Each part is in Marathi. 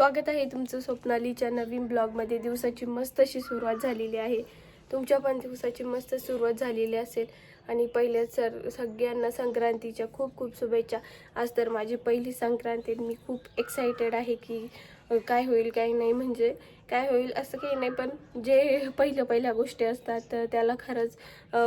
स्वागत आहे तुमचं स्वप्नालीच्या नवीन ब्लॉगमध्ये. दिवसाची मस्त अशी सुरुवात झालेली आहे. तुमच्या पण दिवसाची मस्त सुरुवात झालेली असेल. आणि पहिले सर सगळ्यांना संक्रांतीच्या खूप खूप शुभेच्छा. आज तर माझी पहिली संक्रांती मी खूप एक्सायटेड आहे की काय होईल काय नाही म्हणजे काय होईल असं काही नाही पण जे पहिल्या पहिल्या गोष्टी असतात तर त्याला खरंच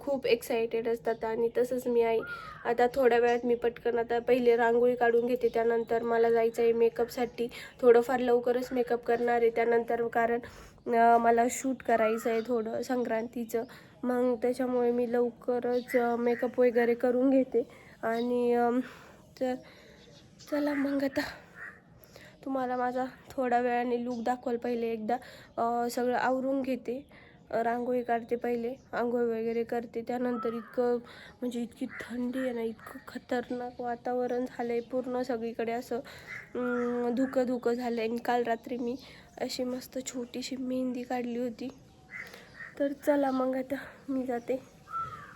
खूप एक्सायटेड असतात. आणि तसंच मी आई आता थोड्या वेळात मी पटकन आता पहिले रांगोळी काढून घेते त्यानंतर मला जायचं आहे मेकअपसाठी थोडंफार लवकरच मेकअप करणार आहे त्यानंतर कारण मला शूट करायचं आहे थोडं संक्रांतीचं. मग त्याच्यामुळे मी लवकरच मेकअप वगैरे करून घेते. आणि तर चला मग आता. तुम्हाला माझा थोड्या वेळाने लूक दाखवाल पहिले एकदा. सगळं आवरून घेते. रांगोळी काढते पहिले. आंघोळ वगैरे करते. त्यानंतर इतकं म्हणजे इतकी थंडी आहे ना इतकं खतरनाक वातावरण झालं आहे पूर्ण सगळीकडे असं धुकं धुकं झालं आहे आणि काल रात्री मी अशी मस्त छोटीशी मेहंदी काढली होती. तर चला मग आता मी जाते.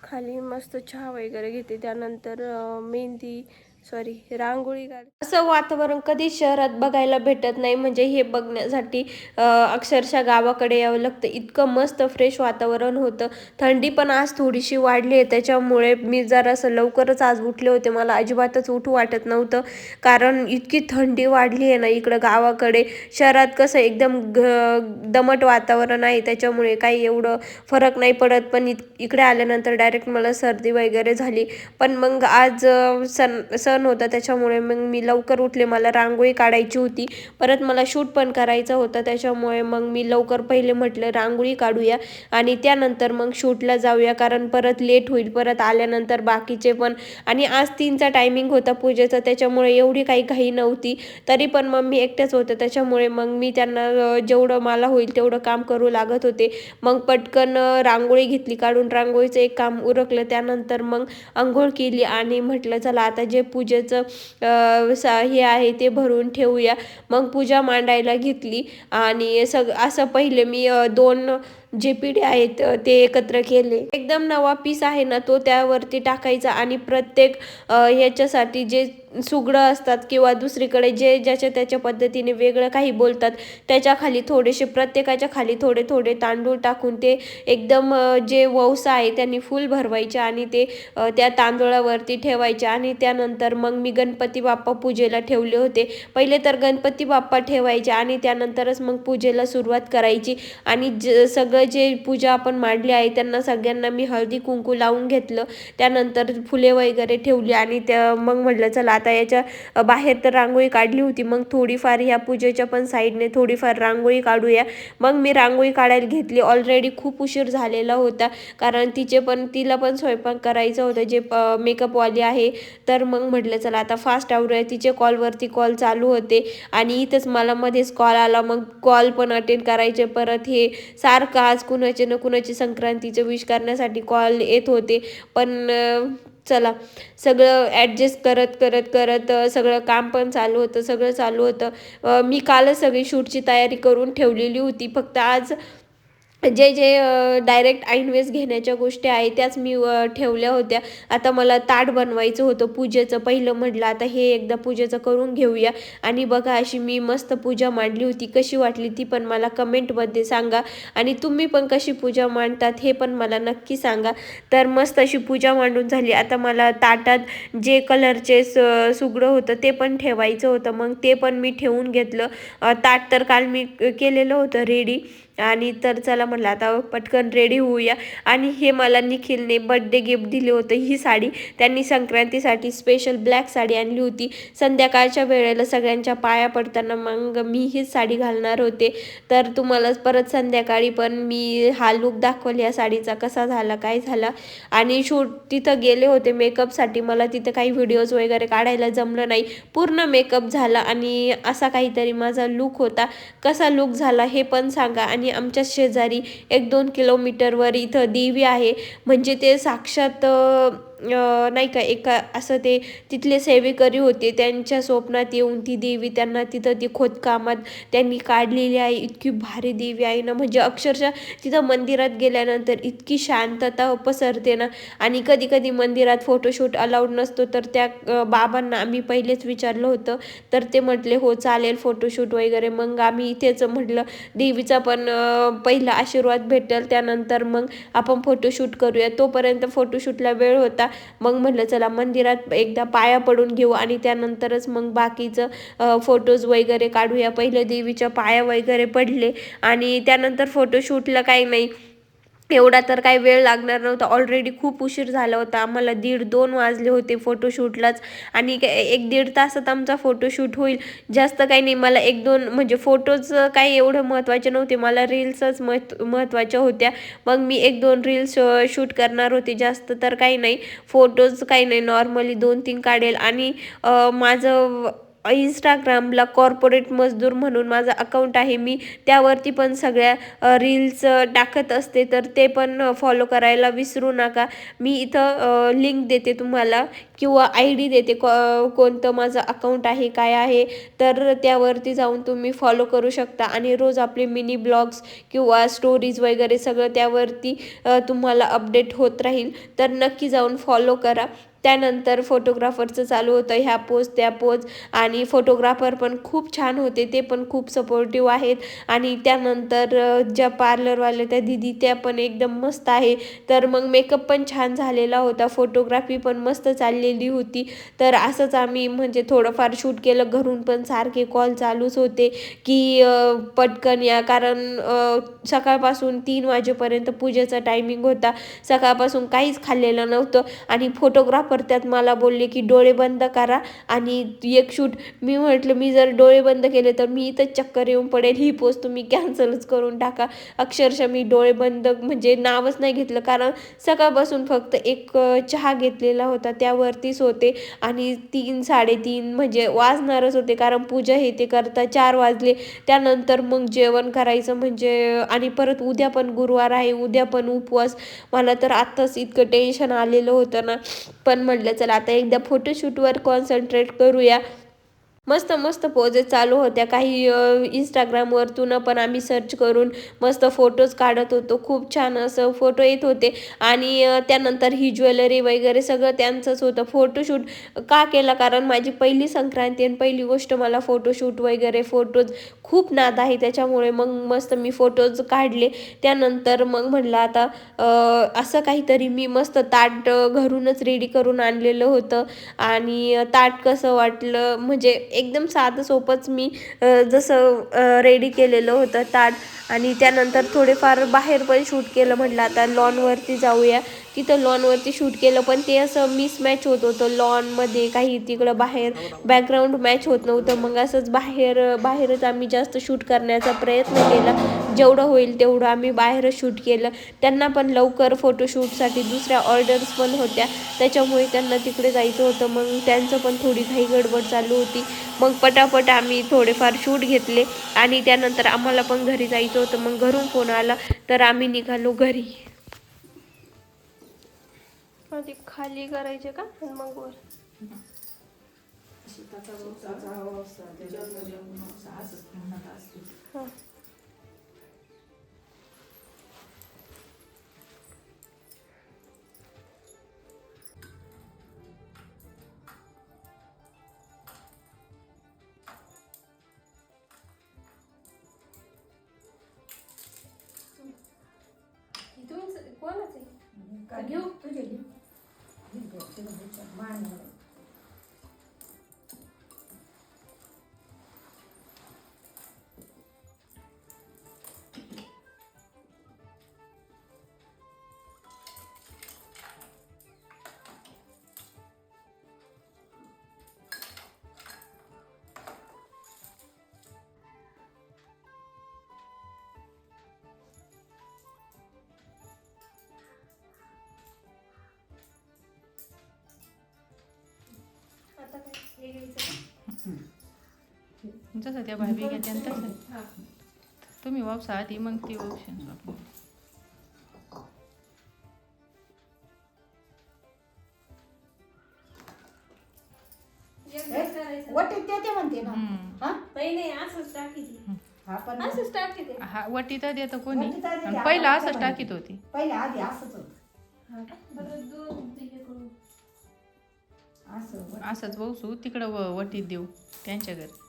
खाली मस्त चहा वगैरे घेते. त्यानंतर मेहंदी सॉरी रांगोळी काढ असं वातावरण कधी शहरात बघायला भेटत नाही म्हणजे हे बघण्यासाठी अक्षरशः गावाकडे यावं लागतं. इतकं मस्त फ्रेश वातावरण होतं. थंडी पण आज थोडीशी वाढली आहे त्याच्यामुळे मी जरासं लवकरच आज उठले होते. मला अजिबातच उठू वाटत नव्हतं. कारण इतकी थंडी वाढली आहे ना इकडं गावाकडे. शहरात कसं एकदम घ दमट वातावरण आहे त्याच्यामुळे काही एवढं फरक नाही पडत. पण इकडे आल्यानंतर डायरेक्ट मला सर्दी वगैरे झाली. पण मग आज सण सण सण होता. त्याच्यामुळे मग मी लवकर उठले. मला रांगोळी काढायची होती. परत मला शूट पण करायचं होतं. त्याच्यामुळे मग मी लवकर पहिले म्हटलं रांगोळी काढूया आणि त्यानंतर मग शूटला जाऊया. कारण परत लेट होईल. परत आल्यानंतर बाकीचे पण. आणि आज तीनचा टायमिंग होता पूजेचा. त्याच्यामुळे एवढी काही घाई नव्हती. तरी पण मग मी एकट्याच होते. त्याच्यामुळे मग मी त्यांना जेवढं मला होईल तेवढं काम करू लागत होते. मग पटकन रांगोळी घेतली. काढून रांगोळीचं एक काम उरकलं. त्यानंतर मग आंघोळ केली आणि म्हटलं चला आता जे पूजेचं सा हे आहे ते भरून ठेवूया. मग पूजा मांडायला घेतली आणि सग असं पहिले मी दोन जे पिढे आहेत ते एकत्र केले. एकदम नवा पीस आहे ना तो त्यावरती टाकायचा आणि प्रत्येक ह्याच्यासाठी जे सुगडं असतात किंवा दुसरीकडे जे ज्याच्या त्याच्या पद्धतीने वेगळं काही बोलतात त्याच्याखाली थोडेसे प्रत्येकाच्या खाली थोडे थोडे तांदूळ टाकून ते एकदम जे वौसा आहे त्यांनी फुल भरवायचे आणि ते त्या तांदूळावरती ठेवायचे आणि त्यानंतर मग मी गणपती बाप्पा पूजेला ठेवले होते. पहिले तर गणपती बाप्पा ठेवायचे आणि त्यानंतरच मग पूजेला सुरुवात करायची आणि ज सगळं जे पूजा आपण मांडली आहे त्यांना सगळ्यांना मी हळदी कुंकू लावून घेतलं. त्यानंतर फुले वगैरे ठेवली आणि त्या मग म्हटलं चला आता याच्या बाहेर तर रांगोळी काढली होती. मग थोडीफार ह्या पूजेच्या पण साईडने थोडीफार रांगोळी काढूया. मग मी रांगोळी काढायला घेतली. ऑलरेडी खूप उशीर झालेला होता कारण तिचे पण तिला पण स्वयंपाक करायचं होतं. जे मेकअपवाली आहे तर मग म्हटलं चला आता फास्ट आवरूया. तिचे कॉलवरती कॉल चालू होते आणि इथंच मला मध्येच कॉल आला. मग कॉल पण अटेंड करायचे. परत हे सारखं आज कुणाचे न कुणाचे संक्रांतीचं विश करण्यासाठी कॉल येत होते. पण चला सगळं ॲडजस्ट करत करत करत सगळं काम पण चालू होतं सगळं चालू होतं. मी कालच सगळी शूटची तयारी करून ठेवलेली होती. फक्त आज जे जे डायरेक्ट ऐनवेस घेण्याच्या गोष्टी आहे त्याच मी ठेवल्या होत्या. आता मला ताट बनवायचं होतं पूजेचं पहिलं म्हटलं आता हे एकदा पूजेचं करून घेऊया. आणि बघा अशी मी मस्त पूजा मांडली होती. कशी वाटली ती पण मला कमेंटमध्ये सांगा. आणि तुम्ही पण कशी पूजा मांडतात हे पण मला नक्की सांगा. तर मस्त अशी पूजा मांडून झाली. आता मला ताटात जे कलरचे स सुगडं होतं ते पण ठेवायचं होतं. मग ते पण मी ठेवून घेतलं. ताट तर काल मी केलेलं होतं रेडी आणि तर चला म्हटलं आता पटकन रेडी होऊया. आणि हे मला निखिलने बड्डे गिफ्ट दिले होते ही साडी. त्यांनी संक्रांतीसाठी स्पेशल ब्लॅक साडी आणली होती. संध्याकाळच्या वेळेला सगळ्यांच्या पाया पडताना मग मी हीच साडी घालणार होते. तर तुम्हाला परत संध्याकाळी पण मी हा लुक दाखवला या साडीचा कसा झाला काय झाला. आणि शूट तिथं गेले होते मेकअपसाठी मला तिथं काही व्हिडिओज वगैरे काढायला जमलं नाही. पूर्ण मेकअप झाला आणि असा काहीतरी माझा लुक होता. कसा लुक झाला हे पण सांगा. आणि आमच्या शेजारी एक दोन किलोमीटरवर इथं देवी आहे. म्हणजे ते साक्षात नाही का एका असं ते तिथले सेवेकरी होते त्यांच्या स्वप्नात येऊन ती देवी त्यांना तिथं ती खोदकामात त्यांनी काढलेली आहे इतकी भारी देवी आहे ना. म्हणजे अक्षरशः तिथं मंदिरात गेल्यानंतर इतकी शांतता पसरते ना. आणि कधी कधी मंदिरात फोटोशूट अलाउड नसतो तर त्या बाबांना आम्ही पहिलेच विचारलं होतं तर ते म्हटले हो चालेल फोटोशूट वगैरे. मग आम्ही इथेच म्हटलं देवीचा पण पहिला आशीर्वाद भेटेल त्यानंतर मग आपण फोटोशूट करूया. तोपर्यंत फोटोशूटला वेळ होता. मग म्हटलं चला मंदिरात एकदा पाया पडून घेऊ आणि त्यानंतरच मग बाकीचं फोटोज वगैरे काढूया. पहिले देवीच्या पाया वगैरे पडले आणि त्यानंतर फोटोशूटला काही नाही. एवढा तर काही वेळ लागणार नव्हता. ऑलरेडी खूप उशीर झाला होता. आम्हाला दीड दोन वाजले होते फोटोशूटलाच आणि एक दीड तासात आमचा फोटोशूट होईल. जास्त काही नाही. मला एक दोन म्हणजे फोटोज काही एवढं महत्त्वाचे नव्हते. मला रील्सच महत् महत्त्वाच्या होत्या. मग मी एक दोन रील्स शूट करणार होते. जास्त तर काही नाही. फोटोज काही नाही. नॉर्मली दोन तीन काढेल. आणि माझं इंस्टाग्रामला कॉर्पोरेट मजदूर म्हणून माझं अकाउंट आहे. मी त्यावरती पण सगळ्या रील्स टाकत असते. तर ते पण फॉलो करायला विसरू नका. मी इथं लिंक देते तुम्हाला किंवा आय डी देते को कोणतं माझं अकाउंट आहे काय आहे. तर त्यावरती जाऊन तुम्ही फॉलो करू शकता. आणि रोज आपले मिनी ब्लॉग्स किंवा स्टोरीज वगैरे सगळं त्यावरती तुम्हाला अपडेट होत राहील. तर नक्की जाऊन फॉलो करा. त्यानंतर फोटोग्राफरचं चालू होतं. ह्या पोज त्या पोज आणि फोटोग्राफर पण खूप छान होते. ते पण खूप सपोर्टिव्ह आहेत. आणि त्यानंतर ज्या पार्लरवाल्या त्या दिदी त्या पण एकदम मस्त आहे. तर मग मेकअप पण छान झालेला होता. फोटोग्राफी पण मस्त चाललेली होती. तर असंच आम्ही म्हणजे थोडंफार शूट केलं. घरून पण सारखे कॉल चालूच होते की पटकन या. कारण सकाळपासून तीन वाजेपर्यंत पूजेचा टायमिंग होता. सकाळपासून काहीच खाल्लेलं नव्हतं. आणि फोटोग्राफ परत्यात मला बोलले की डोळे बंद करा आणि एक शूट. मी म्हटलं मी जर डोळे बंद केले तर मी इथंच चक्कर येऊन पडेल. ही पोस्ट तुम्ही कॅन्सलच करून टाका. अक्षरशः मी डोळे बंद म्हणजे नावच नाही घेतलं. कारण सकाळपासून फक्त एक चहा घेतलेला होता. त्यावरतीच होते. आणि तीन साडेतीन म्हणजे वाजणारच होते. कारण पूजा हे ते करता चार वाजले. त्यानंतर मग जेवण करायचं म्हणजे आणि परत उद्या पण गुरुवार आहे. उद्या पण उपवास. मला तर आत्ताच इतकं टेन्शन आलेलं होतं ना. पण म्हटलं चला आता एकदा फोटोशूटवर कॉन्सन्ट्रेट करूया. मस्त मस्त पोजेस चालू होत्या. काही इंस्टाग्रामवरतून पण आम्ही सर्च करून मस्त फोटोज काढत होतो. खूप छान असं फोटो येत होते. आणि त्यानंतर ही ज्वेलरी वगैरे सगळं त्यांचंच होतं. फोटोशूट का केला? कारण माझी पहिली संक्रांती आणि पहिली गोष्ट मला फोटोशूट वगैरे फोटोज खूप नाद आहे. त्याच्यामुळे मग मस्त मी फोटोज काढले. त्यानंतर मग म्हणलं आता असं काहीतरी मी मस्त ताट घरूनच रेडी करून आणलेलं होतं. आणि ताट कसं वाटलं? म्हणजे एकदम साधं सोपंच मी जसं रेडी केलेलं होतं ताट. आणि त्यानंतर थोडेफार बाहेर पण शूट केलं म्हटलं आता. लॉनवरती जाऊया. तिथं लॉनवरती शूट केलं पण ते असं मिसमॅच होत होतं. लॉनमध्ये काही तिकडं बाहेर बॅकग्राऊंड मॅच होत नव्हतं. मग असंच बाहेर बाहेरच आम्ही जास्त शूट करण्याचा प्रयत्न केला. जेवढं होईल तेवढं आम्ही बाहेरच शूट केलं. त्यांना पण लवकर फोटोशूटसाठी दुसऱ्या ऑर्डर्स पण होत्या. त्याच्यामुळे त्यांना तिकडे जायचं होतं. मग त्यांचं पण थोडी घाई गडबड चालू होती. मग पटापट आम्ही थोडेफार शूट घेतले. आणि त्यानंतर आम्हाला पण घरी जायचं होतं. मग घरून फोन आला. तर आम्ही निघालो घरी. आधी खाली करायचे का आणि मग वर हा. आता काय हे घ्यायचं. का? जसं त्या भाभी घेते आणि तसं. हा. तुम्ही वापसा आधी मग ती ऑप्शन वटीत देते म्हणते ना. हम्म. हा? असंच टाकीते असंच टाकीते देतं कोणी? वटी तर देते, आणि आपण पहिलं असंच टाकीत होती. पहिले आधी असंच होत. बरं दूध हे. असंच वसू तिकडं व- वटीत देऊ त्यांच्या घरी.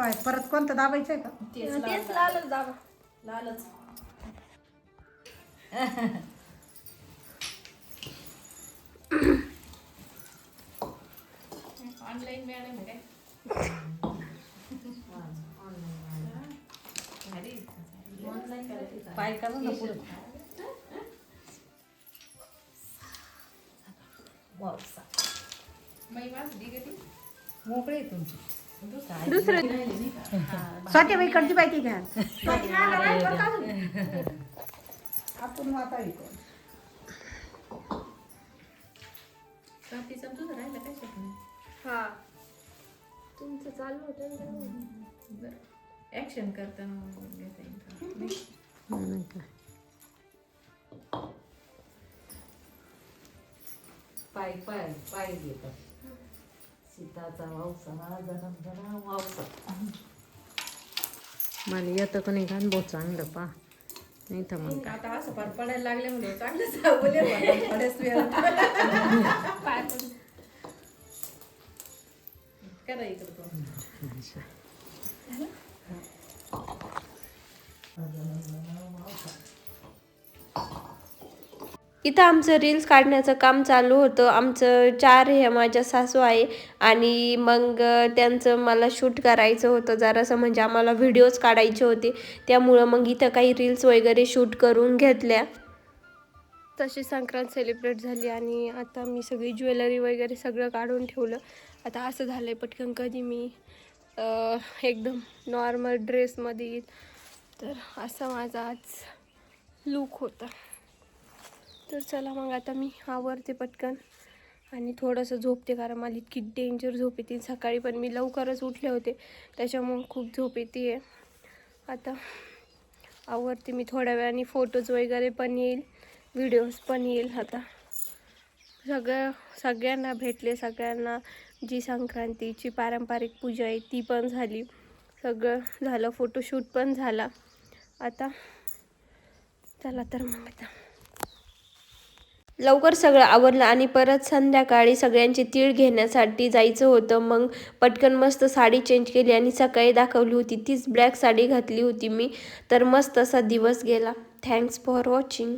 पाय परत कोणतं दाबायचंय का? तेच लालच. दाबा. लालच. ऑनलाईन मॅडम काय? पाय करू ना पुढे? मोकळे तुमची. स्वाती कडची बायकी घ्या. आपण हा. तुमचं चालू होतं ऍक्शन करताना? पाय पाय पाय घेतात. सीताचा वावसा जन्म जरा वावसा मला येतं का नाही घाण भाऊ चांगलं पा नाही तर मग काय. आता असं फार पडायला लागले म्हणून चांगलं सावले बऱ्याच वेळा पाय पण करा इकडं तो. इथं आमचं रील्स काढण्याचं काम चालू होतं. आमचं चार हे माझ्या सासू आहे आणि मग त्यांचं मला शूट करायचं होतं. जरासं म्हणजे आम्हाला व्हिडिओज काढायचे होते. त्यामुळं मग इथं काही रील्स वगैरे शूट करून घेतल्या. तशी संक्रांत सेलिब्रेट झाली आणि आता मी सगळी ज्वेलरी वगैरे सगळं काढून ठेवलं. आता असं झालं आहे पटकन कधी मी एकदम नॉर्मल ड्रेसमध्ये येईल. तर असा माझा आज लूक होता. तर चला मग आता मी आवरते पटकन आणि थोडंसं झोपते कारण मला इतकी डेंजर झोप येते. सकाळी पण मी लवकरच उठले होते त्याच्यामुळे खूप झोप येते. आहे आता आवडते मी थोड्या वेळाने फोटोज वगैरे पण येईल व्हिडिओज पण येईल आता. सगळं सगळ्यांना भेटले सगळ्यांना जी संक्रांतीची पारंपरिक पूजा आहे ती पण झाली. सगळं झालं फोटोशूट पण झाला. आता चला तर मग आता. लवकर सगळं आवरलं आणि परत संध्याकाळी सगळ्यांची तीळ घेण्यासाठी जायचं होतं. मग पटकन मस्त साडी चेंज केली आणि सकाळी दाखवली होती. तीच ब्लॅक साडी घातली होती मी. तर मस्त असा दिवस गेला. Thanks for watching